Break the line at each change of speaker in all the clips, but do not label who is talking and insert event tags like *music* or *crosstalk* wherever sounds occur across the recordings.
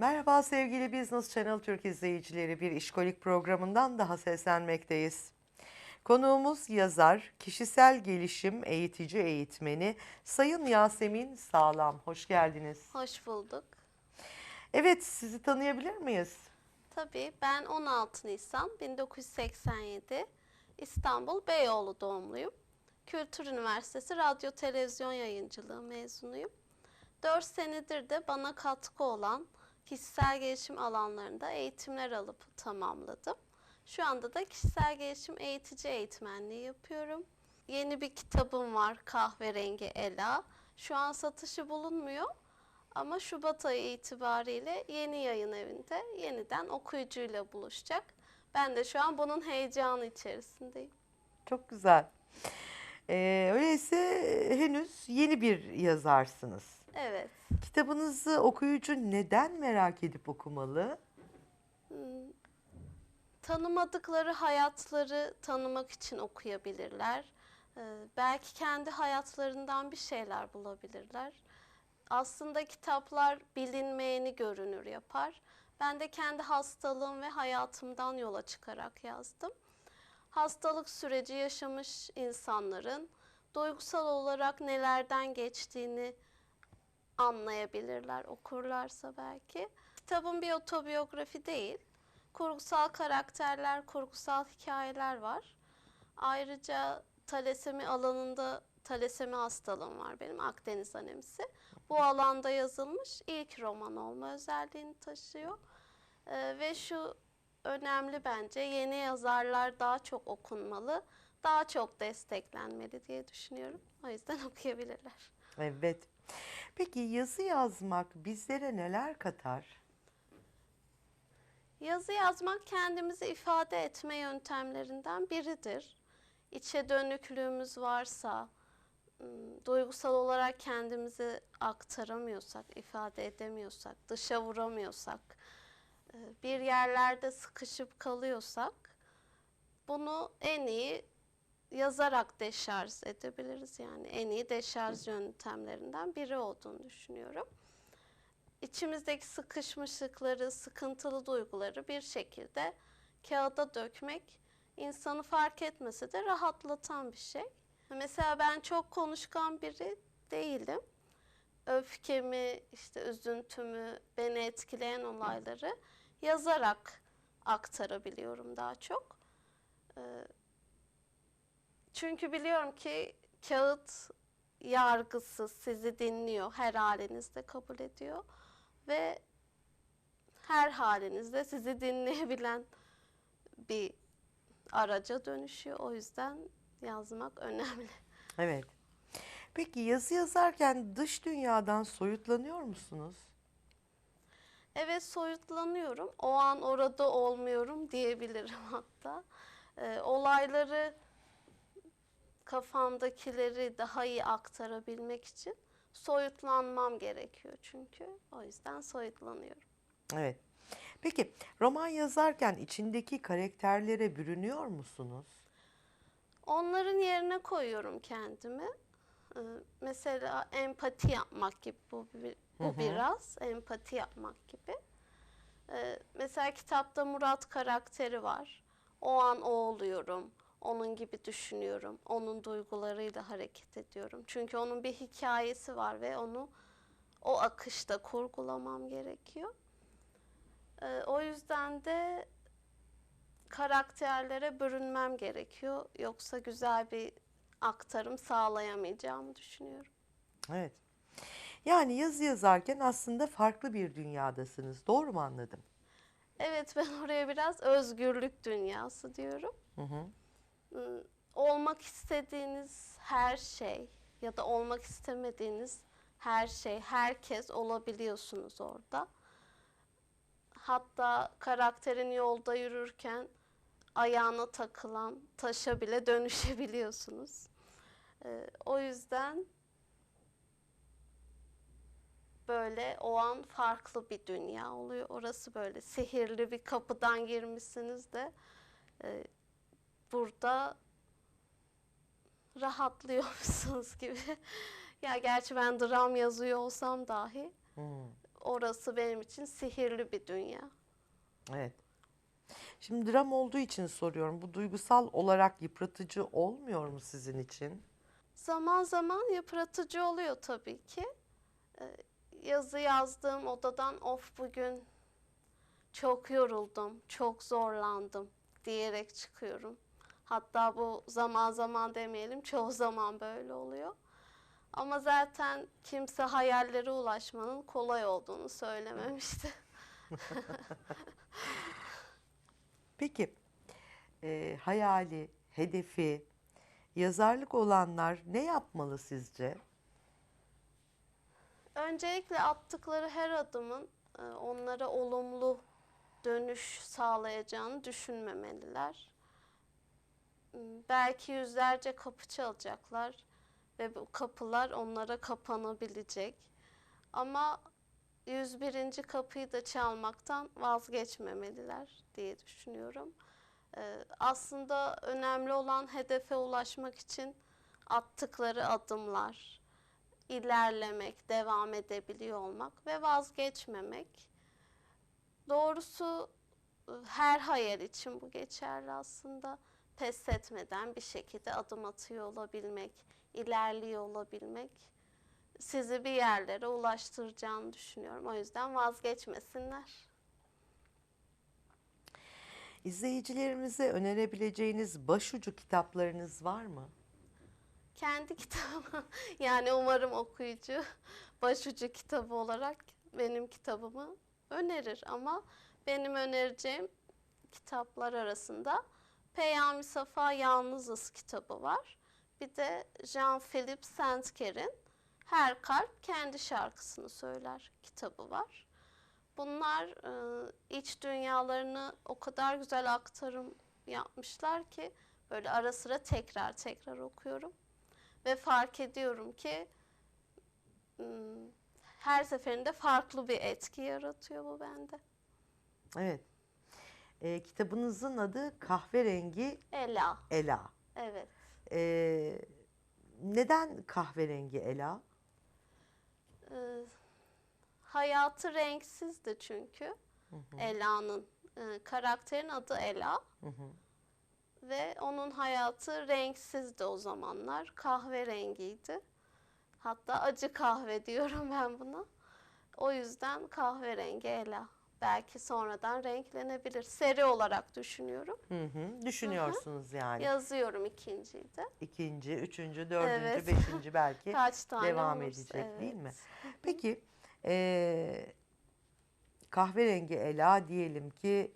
Merhaba sevgili Business Channel Türk izleyicileri. Bir işkolik programından daha seslenmekteyiz. Konuğumuz yazar, kişisel gelişim eğitici eğitmeni Sayın Yasemin Sağlam. Hoş geldiniz.
Hoş bulduk.
Evet, sizi tanıyabilir miyiz?
Tabii ben 16 Nisan 1987 İstanbul Beyoğlu doğumluyum. Kültür Üniversitesi Radyo Televizyon Yayıncılığı mezunuyum. 4 senedir de bana katkı olan kişisel gelişim alanlarında eğitimler alıp tamamladım. Şu anda da kişisel gelişim eğitici eğitmenliği yapıyorum. Yeni bir kitabım var Kahverengi Ela. Şu an satışı bulunmuyor ama Şubat ayı itibariyle yeni yayın evinde yeniden okuyucuyla buluşacak. Ben de şu an bunun heyecanı içerisindeyim.
Çok güzel. Ee, öyleyse henüz yeni bir yazarsınız.
Evet.
Kitabınızı okuyucu neden merak edip okumalı?
Tanımadıkları hayatları tanımak için okuyabilirler. Ee, belki kendi hayatlarından bir şeyler bulabilirler. Aslında kitaplar bilinmeyeni görünür yapar. Ben de kendi hastalığım ve hayatımdan yola çıkarak yazdım. Hastalık süreci yaşamış insanların duygusal olarak nelerden geçtiğini anlayabilirler okurlarsa belki. Kitabın bir otobiyografi değil. Kurgusal karakterler, kurgusal hikayeler var. Ayrıca talasemi alanında talasemi hastalığım var benim Akdeniz anemisi. Bu alanda yazılmış ilk roman olma özelliğini taşıyor. Ee, ve şu önemli bence yeni yazarlar daha çok okunmalı, daha çok desteklenmeli diye düşünüyorum. O yüzden *laughs* okuyabilirler.
Evet. Peki yazı yazmak bizlere neler katar?
Yazı yazmak kendimizi ifade etme yöntemlerinden biridir. İçe dönüklüğümüz varsa, ım, duygusal olarak kendimizi aktaramıyorsak, ifade edemiyorsak, dışa vuramıyorsak, e, bir yerlerde sıkışıp kalıyorsak bunu en iyi yazarak deşarj edebiliriz. Yani en iyi deşarj yöntemlerinden biri olduğunu düşünüyorum içimizdeki sıkışmışlıkları, sıkıntılı duyguları bir şekilde kağıda dökmek insanı fark etmese de rahatlatan bir şey. Mesela ben çok konuşkan biri değilim. Öfkemi, işte üzüntümü, beni etkileyen olayları yazarak aktarabiliyorum daha çok. Ee, Çünkü biliyorum ki kağıt yargısız sizi dinliyor, her halinizde kabul ediyor ve her halinizde sizi dinleyebilen bir araca dönüşüyor. O yüzden yazmak önemli.
Evet. Peki yazı yazarken dış dünyadan soyutlanıyor musunuz?
Evet soyutlanıyorum. O an orada olmuyorum diyebilirim hatta. Ee, olayları kafamdakileri daha iyi aktarabilmek için soyutlanmam gerekiyor çünkü. O yüzden soyutlanıyorum.
Evet. Peki roman yazarken içindeki karakterlere bürünüyor musunuz?
Onların yerine koyuyorum kendimi. Ee, mesela empati yapmak gibi bu, bu
Hı hı.
biraz empati yapmak gibi. Ee, mesela kitapta Murat karakteri var. O an o oluyorum. Onun gibi düşünüyorum. Onun duygularıyla hareket ediyorum. Çünkü onun bir hikayesi var ve onu o akışta kurgulamam gerekiyor. Ee, o yüzden de karakterlere bürünmem gerekiyor. Yoksa güzel bir aktarım sağlayamayacağımı düşünüyorum.
Evet. Yani yazı yazarken aslında farklı bir dünyadasınız. Doğru mu anladım?
Evet ben oraya biraz özgürlük dünyası diyorum.
Hı hı.
Iı, Olmak istediğiniz her şey ya da olmak istemediğiniz her şey, herkes olabiliyorsunuz orada. Hatta karakterin yolda yürürken ayağına takılan taşa bile *laughs* dönüşebiliyorsunuz. Ee, o yüzden böyle o an farklı bir dünya oluyor. Orası böyle sihirli bir kapıdan girmişsiniz de e, burada rahatlıyormuşsunuz gibi. ya gerçi ben dram yazıyor olsam dahi
Hı.
orası benim için sihirli bir dünya.
Evet. Şimdi dram olduğu için soruyorum. Bu duygusal olarak yıpratıcı olmuyor mu sizin için?
Zaman zaman yıpratıcı oluyor tabii ki. Ee, yazı yazdığım odadan of bugün çok yoruldum, çok zorlandım diyerek çıkıyorum. Hatta bu zaman zaman demeyelim çoğu zaman böyle oluyor. Ama zaten kimse hayallere ulaşmanın kolay olduğunu söylememişti. *laughs*
Peki e, hayali, hedefi, yazarlık olanlar ne yapmalı sizce?
Öncelikle attıkları her adımın e, onlara olumlu dönüş sağlayacağını düşünmemeliler. Belki yüzlerce kapı çalacaklar ve bu kapılar onlara kapanabilecek. Ama 101. kapıyı da çalmaktan vazgeçmemeliler diye düşünüyorum. E, Aslında önemli olan hedefe ulaşmak için attıkları adımlar ilerlemek, devam edebiliyor olmak ve vazgeçmemek. Doğrusu e, her hayal için bu geçerli aslında. Pes etmeden bir şekilde adım atıyor olabilmek, ilerliyor olabilmek sizi bir yerlere ulaştıracağını düşünüyorum. O yüzden vazgeçmesinler.
İzleyicilerimize önerebileceğiniz başucu kitaplarınız var mı?
kendi *laughs* kitabımı yani umarım okuyucu başucu kitabı olarak benim kitabımı önerir ama benim önereceğim kitaplar arasında Peyami Safa Yalnızız kitabı var. Bir de Jean-Philippe Saint-Ker'in Her Kalp Kendi Şarkısını Söyler kitabı var. Bunlar e, iç dünyalarını o kadar güzel aktarım yapmışlar ki böyle ara sıra tekrar tekrar okuyorum. Ve fark ediyorum ki ım, her seferinde farklı bir etki yaratıyor bu bende.
Evet. E, kitabınızın adı Kahverengi
Ela,
Ela.
evet.
E, neden kahverengi Ela?
Ee, hayatı renksizdi çünkü. Ela'nın e, karakterin adı Ela. Ve onun hayatı renksizdi o zamanlar. Kahverengiydi. Hatta acı kahve *laughs* diyorum ben buna. O yüzden kahverengi Ela. Belki sonradan renklenebilir. Seri olarak düşünüyorum.
Hı hı. Düşünüyorsunuz yani.
Yazıyorum ikinciyi de.
İkinci, üçüncü, dördüncü,
Evet.
beşinci belki *laughs*
Kaç tane
devam
olursa,
edecek değil mi?
evet.
Peki e, kahverengi Ela diyelim ki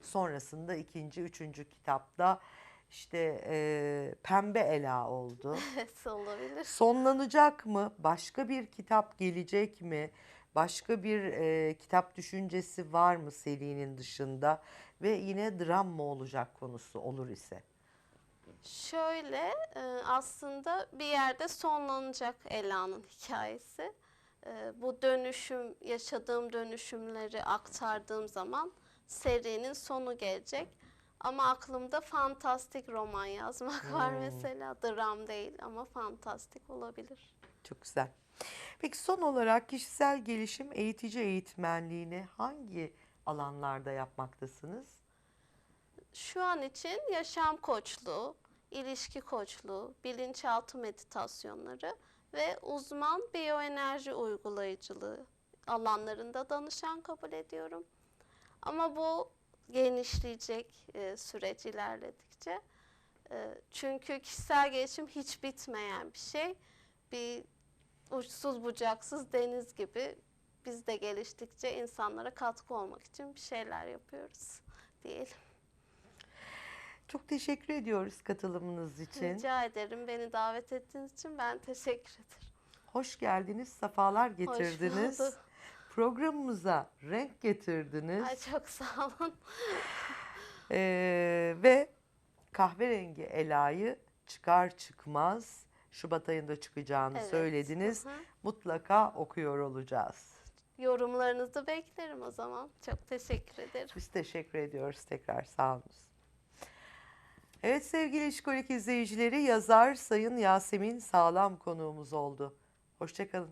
sonrasında ikinci, üçüncü kitapta işte e, pembe Ela oldu. *laughs*
Evet olabilir.
Sonlanacak mı? Başka bir kitap gelecek mi? Başka bir e, kitap düşüncesi var mı serinin dışında? Ve yine dram mı olacak konusu olur ise?
Şöyle e, aslında bir yerde sonlanacak Ela'nın hikayesi. E, Bu dönüşüm, yaşadığım dönüşümleri aktardığım zaman serinin sonu gelecek. Ama aklımda fantastik roman yazmak var mesela. Dram değil ama fantastik olabilir.
Çok güzel. Peki son olarak kişisel gelişim eğitici eğitmenliğini hangi alanlarda yapmaktasınız?
Şu an için yaşam koçluğu, ilişki koçluğu, bilinçaltı meditasyonları ve uzman biyoenerji uygulayıcılığı alanlarında danışan kabul ediyorum. Ama bu genişleyecek e, süreç ilerledikçe. E, çünkü kişisel gelişim hiç bitmeyen bir şey. Bir uçsuz bucaksız deniz gibi biz de geliştikçe insanlara katkı olmak için bir şeyler yapıyoruz diyelim.
Çok teşekkür ediyoruz katılımınız için.
Rica ederim. Beni davet ettiğiniz için ben teşekkür ederim.
Hoş geldiniz, sefalar getirdiniz.
bulduk.
Programımıza renk getirdiniz.
Ay çok sağ olun.
Ee, ve kahverengi Ela'yı çıkar çıkmaz Şubat ayında çıkacağını
Evet,
söylediniz.
hı hı.
Mutlaka okuyor olacağız.
Yorumlarınızı beklerim o zaman. Çok teşekkür ederim.
Biz teşekkür ediyoruz tekrar sağ. Evet sevgili İşkolik izleyicileri yazar Sayın Yasemin Sağlam konuğumuz oldu. Hoşçakalın.